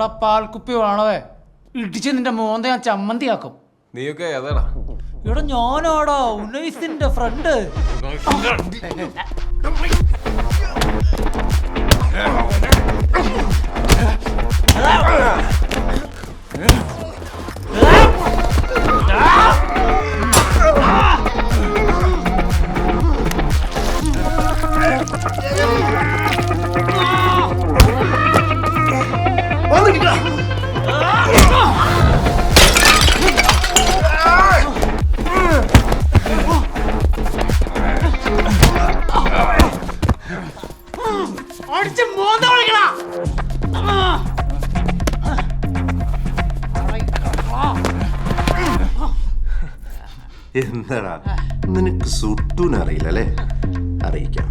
എടാ കുപ്പി വേണവേ. ഇടിച്ച് നിന്റെ മോന്ത ഞാൻ ചമ്മന്തിയാക്കും നീയൊക്കെ ഏതാടാ? എടാ ഞാനാടാ ഉന്നയിസിന്റെ ഫ്രണ്ട് അടിച്ച് നിനക്ക് സുട്ടൂന് അറിയില്ല അല്ലേ അറിയിക്കാം.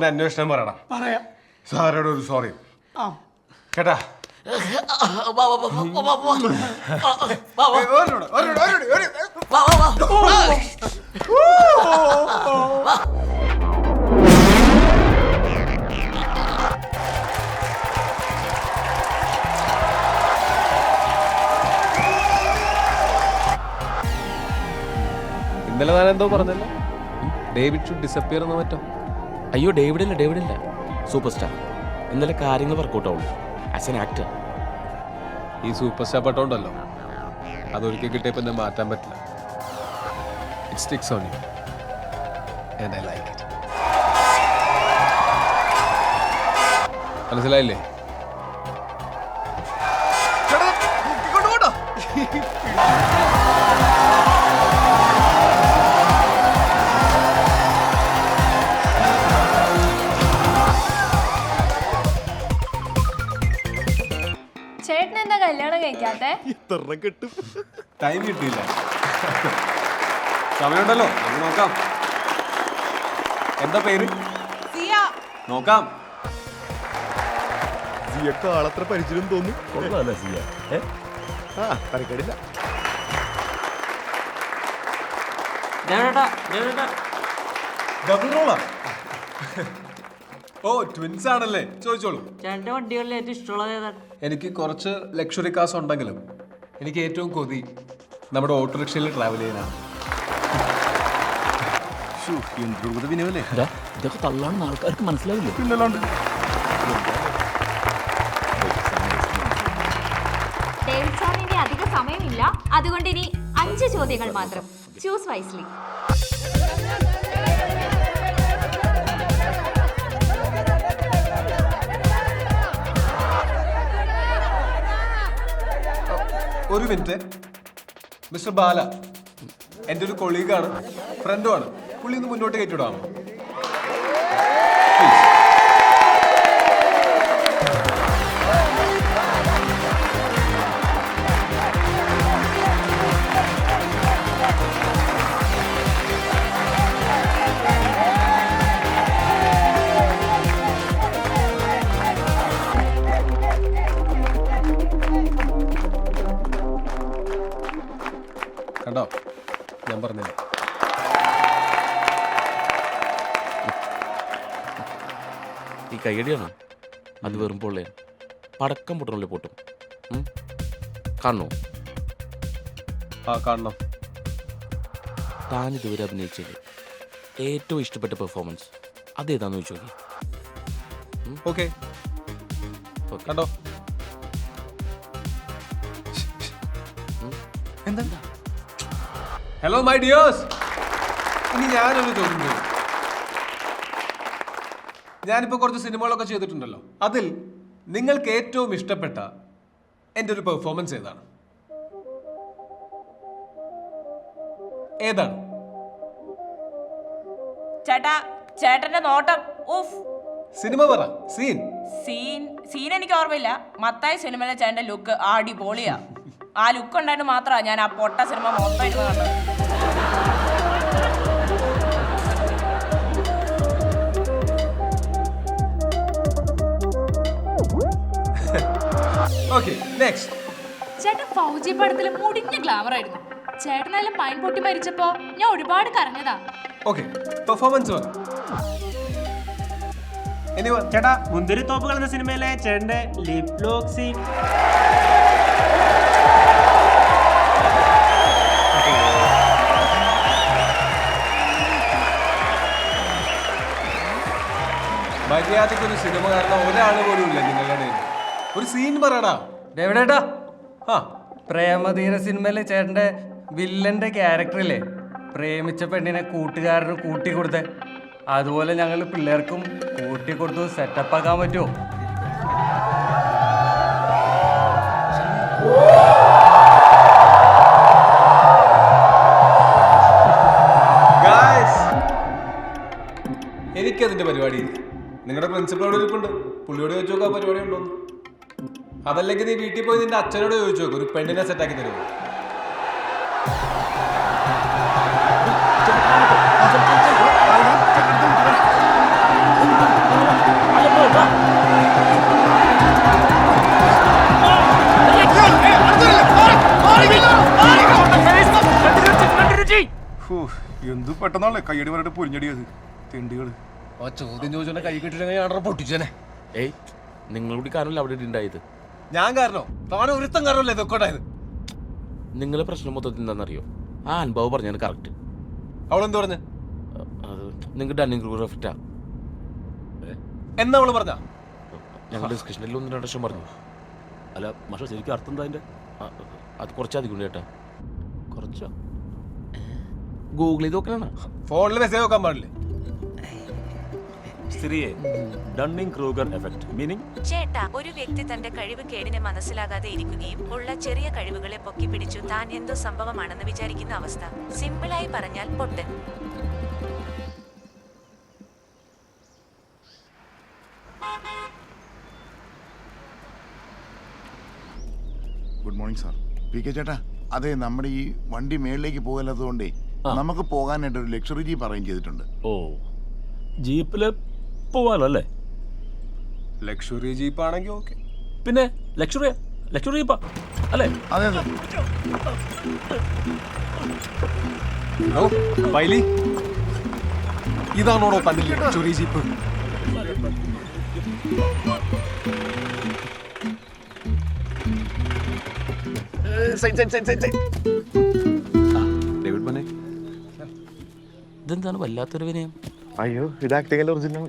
എന്റെ അന്വേഷണം പറയണം. പറയാം. സാറോട് ഒരു സോറി ആ. കേട്ടാ? വാ, വാ, വാ, വാ, വാ, വാ. ആ, ആ, വാ, വാ. വാ, വാ, വാ. ഇന്നലെ ഞാൻ എന്തോ പറഞ്ഞല്ലോ ഡേവിഡ് ഷുഡ് ഡിസപ്പിയർ എന്ന് പറ്റോ അയ്യോ ഡേവിഡ് ഡേവിഡില്ല. ഡേവിഡ് അല്ല സൂപ്പർ സ്റ്റാർ ഇന്നലെ കാര്യങ്ങൾ വർക്കൗട്ട് ആവുള്ളൂ. ആസ് എൻ ആക്ടർ ഈ സൂപ്പർ സ്റ്റാർ പട്ടമുണ്ടല്ലോ. അതൊരിക്കൽ കിട്ടിയപ്പോൾ എന്നെ മാറ്റാൻ പറ്റില്ല. It sticks on you and I like it മനസ്സിലായില്ലേ? ചേട്ടൻ കഴിക്കാത്തെ? ടൈം കിട്ടിയില്ല. സമയമുണ്ടല്ലോ. നമുക്ക് നോക്കാം. എന്താ പേര്? നോക്കാം. സിയൊക്കെ ആളത്ര പരിചയം തോന്നുന്നു കൊള്ളാല്ലേ സിയ. ആ തരക്കേടില്ല. ഡബിൾ റോളാ ഓ ട്വിൻസ് ആണല്ലേ? ചോദിച്ചോളൂ. രണ്ട് വണ്ടികളിൽ ഏറ്റവും ഇഷ്ടമുള്ളത് ഏതാണ് എനിക്ക് കുറച്ച് ലക്ഷറി കാസ് ഉണ്ടെങ്കിലും എനിക്ക് ഏറ്റവും കൊതി നമ്മുടെ ഓട്ടോറിക്ഷയിൽ ട്രാവൽ ചെയ്യാനാണ്. എന്തൊരു വിനയല്ലേ ഇതൊക്കെ തള്ളാണെന്ന് ആൾക്കാർക്ക് മനസ്സിലാവില്ല? ഡേവിഡ് സാറിന് അധിക സമയമില്ല. അതുകൊണ്ട് ഇനി അഞ്ച് ചോദ്യങ്ങൾ മാത്രം. ചൂസ് വൈസ്ലി ഒരു മിനിറ്റ്. മിസ്റ്റർ ബാല എന്റെ ഒരു കൊളീഗാണ് ഫ്രണ്ടുമാണ് പുള്ളി ഒന്ന് മുന്നോട്ട് കയറ്റിവിടാമോ? ഈ കൈയടിയാണോ. അത് വെറും പൊള്ളയാണ്. പടക്കം പൊട്ടണല്ലേ പൊട്ടും? കാണണോ? ആ കാണണം. താൻ ഇതുവരെ അഭിനയിച്ചത് ഏറ്റവും ഇഷ്ടപ്പെട്ട പെർഫോമൻസ് അതേതാന്ന് ചോദിച്ചു നോക്കി. ഓക്കെ. കണ്ടോ? എന്താ? Hello my dears. ഇനി ഞാനൊരു ചോദ്യം ഞാനിപ്പോൾ കുറച്ച് സിനിമകളൊക്കെ ചെയ്തിട്ടുണ്ടല്ലോ. അതിൽ നിങ്ങൾക്ക് ഏറ്റവും ഇഷ്ടപ്പെട്ട എന്റെ ഒരു പെർഫോമൻസ് ഏതാണ്? ഏതാണ്? ചേട്ടാ ചേട്ടന്റെ നോട്ടം. ഉഫ്. സിനിമ പറ. സീൻ. സീൻ സീൻ എനിക്ക് ഓർമ്മയില്ല. മത്തായ സിനിമയിലെ ചേട്ടന്റെ ലുക്ക് അടിപൊളിയാ. ആ ലുക്ക് ഉണ്ടായിട്ട് മാത്രമാണ് ഞാൻ ആ പൊട്ട സിനിമ മൊത്തമായിട്ട് കണ്ടത്. ഓക്കെ നെക്സ്റ്റ് ചേട്ടൻ ഫൗജി പടത്തിൽ മുടിഞ്ഞ ഗ്ലാമർ ആയിരുന്നു. ചേട്ടനെല്ലാം പൈൻ പൊട്ടി മരിച്ചപ്പോ ഞാൻ ഒരുപാട് കരഞ്ഞതാ. ഓക്കെ പെർഫോമൻസ് ചേട്ടാ എന്ന സിനിമയിലെ ചേട്ടന്റെ ലിപ് സീൻ സിനിമ കാരണം ഒരാൾ പോലും ഇല്ല നിങ്ങളുടെ. ഒരു സീൻ പറയടാ. എവിടെട്ടാ ആ പ്രേമധീര സിനിമയിലെ ചേട്ടന്റെ വില്ലന്റെ ക്യാരക്ടറില്ലേ പ്രേമിച്ച പെണ്ണിനെ കൂട്ടുകാരന് കൂട്ടി കൊടുത്തേ. അതുപോലെ ഞങ്ങൾ പിള്ളേർക്കും കൂട്ടി കൊടുത്ത് സെറ്റപ്പ് ആക്കാൻ പറ്റുമോ എനിക്കതിന്റെ പരിപാടി. നിങ്ങളുടെ പ്രിൻസിപ്പളോട് ഇരിപ്പുണ്ട്. പുള്ളിയോട് ചോദിച്ചു നോക്കാം പരിപാടി ഉണ്ടോ അതല്ലെങ്കിൽ നീ വീട്ടിൽ പോയി നിന്റെ അച്ഛനോട് ചോദിച്ചു നോക്കും ഒരു പെണ്ണിനെ സെറ്റാക്കി തരുമോ? എന്ത് പെട്ടെന്നാണല്ലേ കയ്യടി പറഞ്ഞിട്ട് പൊരിഞ്ഞടിയത്? തെണ്ടികൾ. ആ ചോദ്യം ചോദിച്ചോണ്ട് കൈ കിട്ടിയില്ലെങ്കിൽ ഞാൻ പൊട്ടിച്ചേനെ? ഏയ് നിങ്ങളുടെ കാരണം അവിടെ ഉണ്ടായത് ഞാൻ കാരണോ? താൻ ഒരുത്തം കാരണമല്ലേ ഇതൊക്കെ ഉണ്ടായത്? നിങ്ങളെ പ്രശ്നം മൊത്തത്തിൽ എന്താണെന്നറിയോ? ആ അനുഭവം പറഞ്ഞാണ് കറക്റ്റ് അവളെന്ത് പറഞ്ഞു? അത് ക്രൂർ എഫക്റ്റാ എന്നാ അവൾ പറഞ്ഞ? ഞങ്ങൾ ഡിസ്കഷനിൽ ഒന്ന് രണ്ട് വർഷം പറഞ്ഞു. അല്ല പക്ഷെ ശരിക്കും അർത്ഥം എന്താ അതിന്റെ അത് കുറച്ചധികം ഉണ്ട് ചേട്ടാ കുറച്ചോ? ഗൂഗിൾ ചെയ്ത് നോക്കണ ഫോണിൽ മെസ്സേജ് നോക്കാൻ പാടില്ലേ? സ്ത്രീയെ ഡണ്ണിംഗ് ക്രൂഗർ എഫക്ട് മീനിങ് ചേട്ടാ ഒരു വ്യക്തി തന്റെ കഴിവ് കേടിനെ മനസ്സിലാകാതെ ഇരിക്കുകയും ഉള്ള ചെറിയ കഴിവുകളെ പൊക്കിപ്പിടിച്ചു താൻ എന്തോ സംഭവമാണെന്ന് വിചാരിക്കുന്ന അവസ്ഥ. സിമ്പിളായി പറഞ്ഞാൽ പൊട്ടൻ good morning sir P K ചേട്ടാ അതെ നമ്മുടെ ഈ വണ്ടി മേളിലേക്ക് പോകല്ലാത്തതുകൊണ്ടേ നമുക്ക് പോകാനായിട്ട് ഒരു ലക്ഷറി ജീപ്പ് അറേഞ്ച് ചെയ്തിട്ടുണ്ട്. ഓ. ജീപ്പിൽ പോവാലോ അല്ലേ? ലക്ഷറി ജീപ്പ് ആണെങ്കിൽ ഓക്കെ പിന്നെ ലക്ഷറി ലക്ഷറി ജീപ്പാ അല്ലേ? അതെ അതെ. വൈലി ഇതാണോടോ തന്റെ ലക്ഷറി ജീപ്പ് ഡേവിഡ് മനെ. ഇതെന്താണ് വല്ലാത്തൊരു വിനയം? അയ്യോ ഇത് ഒറിജിനൽ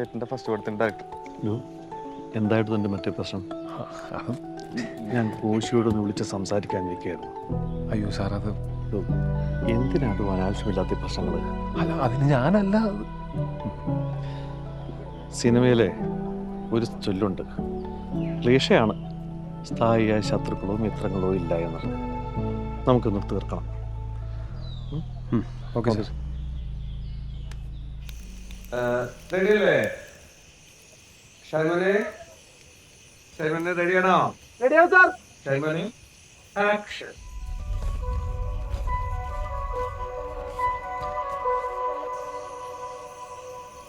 ഏട്ടന്റെ ഫസ്റ്റ് ഡയറക്ടർ എന്തായിട്ട് തന്റെ മറ്റേ പ്രശ്നം? ഞാൻ കോശിയോടൊന്ന് വിളിച്ച് സംസാരിക്കാനിരിക്കുകയായിരുന്നു. അയ്യോ സാർ അത് എന്തിനാണ് അനാവശ്യമില്ലാത്ത പ്രശ്നങ്ങൾ? അല്ല അതിന് ഞാനല്ല. സിനിമയിലെ ഒരു ചൊല്ലുണ്ട്. ക്ലേശയാണ്. സ്ഥായിയായ ശത്രുക്കളോ മിത്രങ്ങളോ ഇല്ല എന്നുള്ളത് നമുക്കൊന്ന് തീർക്കണം. ഓക്കെ സാർ റെഡിയല്ലേ? ഷൈമനെ? ഷൈമനെ റെഡിയാണോ റെഡിയാണ് സാർ ഷൈമനെ? ആക്ഷൻ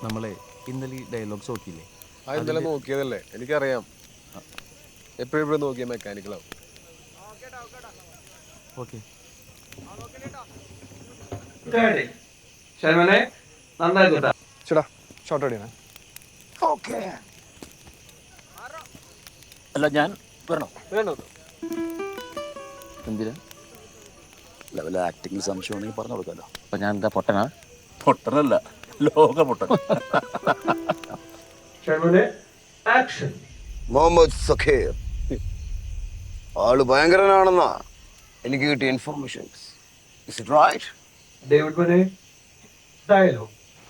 നമ്മളെ ഇന്നലെ ഈ ഡയലോഗ്സ് നോക്കിയില്ലേ? ആ ഇന്നലെ നോക്കിയതല്ലേ? എനിക്കറിയാം. എപ്പോഴും ഇവിടെ നോക്കിയ മെക്കാനിക്കലാവും ഓക്കെ. ശരി നന്നായി ചേട്ടാ അടിയണേ ഓക്കെ. അല്ല ഞാൻ വരണോ? എന്തിനാ? അല്ല വല്ല ആക്ടിങ് സംശയം ഉണ്ടെങ്കിൽ പറഞ്ഞു കൊടുക്കാമല്ലോ അപ്പൊ ഞാൻ എന്താ പൊട്ടനാ? പൊട്ടനല്ല ലോക പൊട്ടൻ. മുഹമ്മദ് സഖീർ. ആൾ ഭയങ്കരനാണെന്നാ എനിക്ക് കിട്ടിയ ഇൻഫർമേഷൻസ്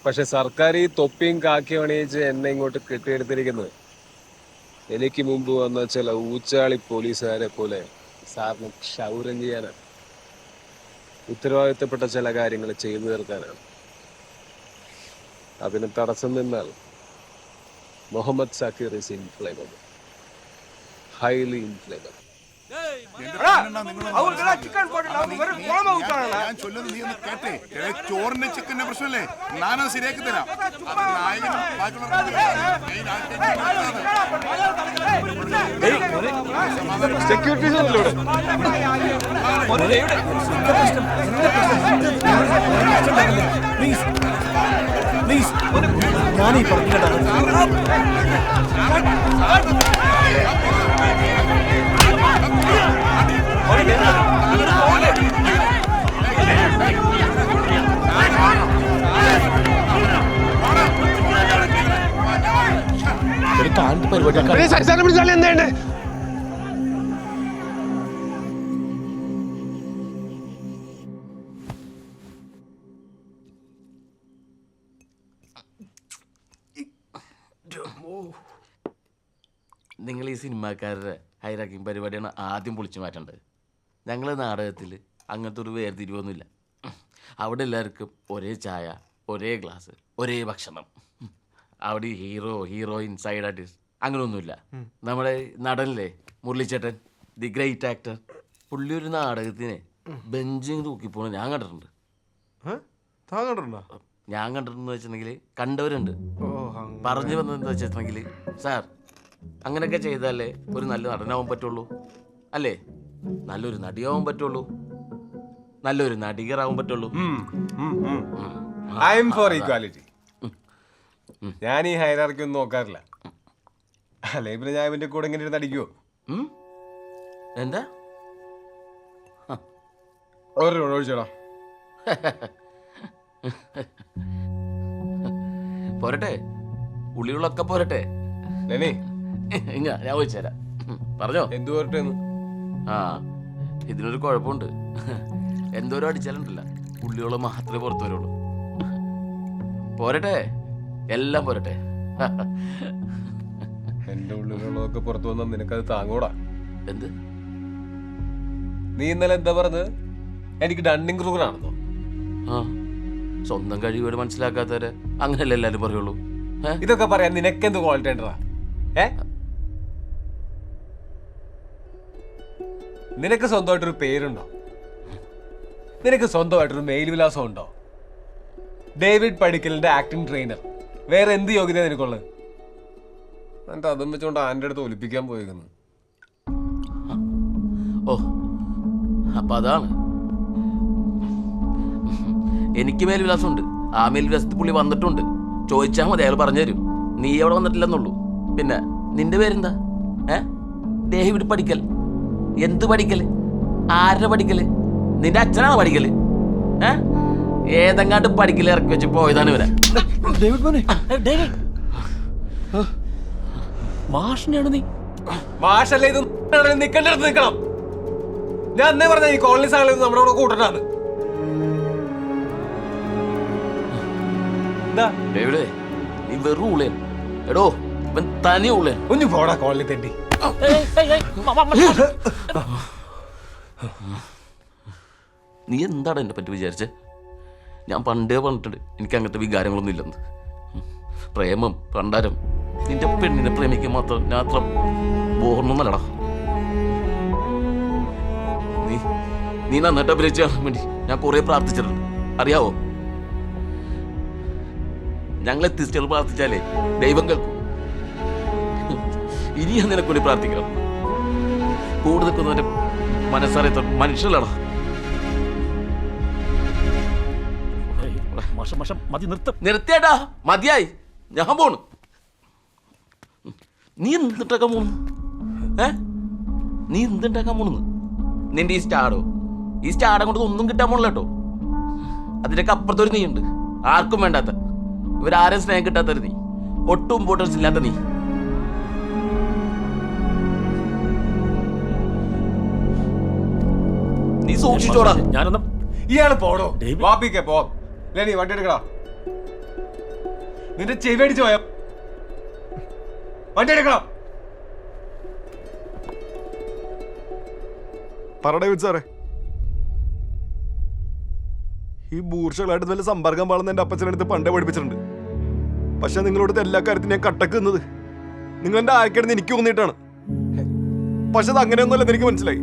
പക്ഷെ സർക്കാർ ഈ തൊപ്പിയും കാക്കിയും അണിയിച്ച് എന്നെ ഇങ്ങോട്ട് കെട്ടിയെടുത്തിരിക്കുന്നത്. എനിക്ക് മുമ്പ് വന്ന ചില ഊച്ചാളി പോലീസുകാരെ പോലെ സാറിന് ക്ഷൗരം ചെയ്യാനാണ്. ഉത്തരവാദിത്തപ്പെട്ട ചില കാര്യങ്ങൾ ചെയ്തു തീർക്കാനാണ്. അതിന് തടസ്സം നിന്നാൽ Muhammad Zakir is inflable highly inflammable ഞാൻ ചൊല്ലുന്നത് നീ ഒന്ന് കേട്ടേ ചോറിന്റെ ചിക്കന്റെ പ്രശ്നമല്ലേ ഞാനത് ശരിയാക്കി തരാം നായകനും ബാക്കിയുള്ളവർക്കും മെയിൻ ഒരു കാണ്ട് പരിപാടി നിങ്ങൾ ഈ സിനിമാക്കാരുടെ ഹൈറാക്കിംഗ് പരിപാടിയാണ് ആദ്യം പൊളിച്ചു മാറ്റേണ്ടത്. ഞങ്ങളെ നാടകത്തിൽ അങ്ങനത്തെ ഒരു വേർതിരിവൊന്നുമില്ല. അവിടെ എല്ലാവർക്കും ഒരേ ചായ ഒരേ ഗ്ലാസ് ഒരേ ഭക്ഷണം. അവിടെ ഹീറോ ഹീറോയിൻ സൈഡ് ആർട്ടിസ്റ്റ് അങ്ങനെയൊന്നുമില്ല നമ്മുടെ നടനല്ലേ മുരളിച്ചേട്ടൻ ദി ഗ്രേറ്റ് ആക്ടർ പുള്ളി ഒരു നാടകത്തിന് ബെഞ്ചിങ് തൂക്കിപ്പോണ ഞാൻ കണ്ടിട്ടുണ്ട്. താൻ കണ്ടിട്ടുണ്ടോ? ഞാൻ കണ്ടിട്ടുണ്ടെന്ന് വെച്ചിട്ടുണ്ടെങ്കിൽ കണ്ടവരുണ്ട്. പറഞ്ഞു വന്നതെന്ന് വെച്ചിട്ടുണ്ടെങ്കിൽ സാർ അങ്ങനെയൊക്കെ ചെയ്താലേ ഒരു നല്ല നടനാവാൻ പറ്റുള്ളൂ. അല്ലേ? നല്ലൊരു നടിയാവാൻ പറ്റുള്ളൂ. നല്ലൊരു നടികറാവാൻ പറ്റുള്ളൂ. ഐ എം ഫോർ ഈക്വാലിറ്റി ഞാൻ ഈ ഹൈറാർക്കി ഒന്നും നോക്കാറില്ല. അല്ലെ പിന്നെ ഞാൻ ഇവന്റെ കൂടെ ഇങ്ങനെ ഇരുന്ന് അടിക്കുവോ? ഉം? എന്താ? ഒരു ഒഴിച്ചോടാ പോരട്ടെ. ഉള്ളികളൊക്കെ പോരട്ടെ. ഞാൻ ചോദിച്ചു തരാം പറഞ്ഞോ. എന്തു പറഞ്ഞിട്ടെന്ന് ആ ഇതിനൊരു കുഴപ്പമുണ്ട്. എന്തോരം അടിച്ചാലുണ്ടല്ല ഉള്ളികൾ മാത്രമേ പുറത്തു വരുള്ളൂ. പോരട്ടെ എല്ലാം പോരട്ടെ. എന്റെ ഉള്ളിലുള്ളതൊക്കെ പുറത്തു വന്നാൽ നിനക്കത് താങ്ങൂടാ. എന്ത്? നീ ഇന്നലെ എന്താ പറഞ്ഞത്? എനിക്ക് ഡണ്ണിങ് ക്രൂഗറാണെന്നോ ആ സ്വന്തം കഴിവുകൾ മനസ്സിലാക്കാത്തവരെ അങ്ങനെയല്ല എല്ലാവരും പറയുള്ളൂ? ഇതൊക്കെ പറയാൻ നിനക്കെന്ത് ക്വാളിറ്റി ഉണ്ടടാ? ഏ? നിനക്ക് സ്വന്തമായിട്ടൊരു പേരുണ്ടോ? നിനക്ക് സ്വന്തമായിട്ടൊരു മെയിൽ വിലാസം ഉണ്ടോ? ഡേവിഡ് പടിക്കലിന്റെ ആക്ടിംഗ് ട്രെയിനർ വേറെ എന്ത് യോഗ്യത നിനക്കുള്ളത്? എന്നിട്ട് അതും വെച്ചുകൊണ്ട് ആന്റെ അടുത്ത് ഒലിപ്പിക്കാൻ പോയിരിക്കുന്നു ഓ അപ്പൊ അതാണ്. എനിക്ക് മേൽവിലാസമുണ്ട് ആ മേൽവിലാസത്തിൽ പുള്ളി വന്നിട്ടുണ്ട്. ചോദിച്ചാൽ മതി അയാൾ പറഞ്ഞു തരും നീ അവിടെ വന്നിട്ടില്ലെന്നുള്ളൂ. പിന്നെ നിന്റെ പേരെന്താ? ഏ? ഡേവിഡ് പഠിക്കൽ എന്ത് പഠിക്കൽ? ആരുടെ പഠിക്കൽ? നിന്റെ അച്ഛനാണ് പഠിക്കൽ? ഏ? ഏതെങ്ങാണ്ട് പഠിക്കൽ ഇറക്കി വെച്ച് പോയതാണ് ഇവരെ ഡേവിഡ് മോനെ. മാഷിനെയാണ് നീ? മാഷല്ലേ ഇത് ഞാൻ അന്നേ പറഞ്ഞ ഈ കോളനി സാധനം നമ്മുടെ കൂടെ കൂട്ടണ്ടാണ് എന്താ? നീ വെറും എടോ ഇവൻ തനി ഉള്ളേ ഒന്ന് പോടാ കോളനി തെണ്ടി. നീ എന്താണ് എന്നെ പറ്റി വിചാരിച്ചേ? ഞാൻ പണ്ടേ പറഞ്ഞിട്ടുണ്ട് എനിക്ക് അങ്ങനത്തെ വികാരങ്ങളൊന്നും ഇല്ലെന്ന്. പ്രേമം പണ്ടാരം. നിന്റെ പെണ്ണിനെ പ്രേമിക്കാൻ മാത്രം ഞാൻ അത്ര ബോർണൊന്നല്ലടാ നീ നീ നന്നായിട്ട് അഭിനയിച്ചു കാണാൻ വേണ്ടി ഞാൻ കുറെ പ്രാർത്ഥിച്ചിട്ടുണ്ട്. അറിയാവോ? ഞങ്ങൾ തിരിച്ചു പ്രാർത്ഥിച്ചാലേ ദൈവം കേൾക്കും. ഇനി ഞാൻ നിനക്ക് വേണ്ടി പ്രാർത്ഥിക്കണം കൂടെ നിൽക്കുന്നവന്റെ മനസ്സറിയ മാഷ മതി നിർത്തും. നിർത്തിയേട്ടാ മതിയായി. ഞാൻ പോണു. നീ എന്തിട്ടാക്കാൻ പോണു? ഏ? നീ എന്തുണ്ടാക്കാൻ പോണെന്ന് നിന്റെ ഈ സ്റ്റാഡോ ഈ സ്റ്റാഡം കൊണ്ട് ഒന്നും കിട്ടാൻ പോണില്ല കേട്ടോ. അതിനൊക്കെ അപ്പുറത്തൊരു നീ ഉണ്ട് ആർക്കും വേണ്ടാത്ത. ഇവരാരും സ്നേഹം കിട്ടാത്തൊരു നീ. ഒട്ടും ഇമ്പോർട്ടൻസ് ഇല്ലാത്ത നീ. സൂക്ഷിച്ചോടാ. ഞാനൊന്നും ഇയാൾ പോടോ. പോ. വണ്ടി എടുക്കടാ. നിന്റെ ചെവി അടിച്ചു പോയോ വണ്ടി എടുക്കണം പറടേ സാറേ. ഈ ബൂർഷകളായിട്ട് നല്ല സമ്പർക്കം പാടുന്ന എന്റെ അപ്പച്ചനടുത്ത് പണ്ടേ പഠിപ്പിച്ചിട്ടുണ്ട്. പക്ഷെ നിങ്ങളോടത്തെ എല്ലാ കാര്യത്തിനും ഞാൻ കട്ടക്ക് നിന്നത്. നിങ്ങൾ എന്റെ ആയിക്കിടന്ന് എനിക്ക് തോന്നിയിട്ടാണ്. പക്ഷെ അത് അങ്ങനെയൊന്നുമല്ലെന്ന് എനിക്ക് മനസ്സിലായി.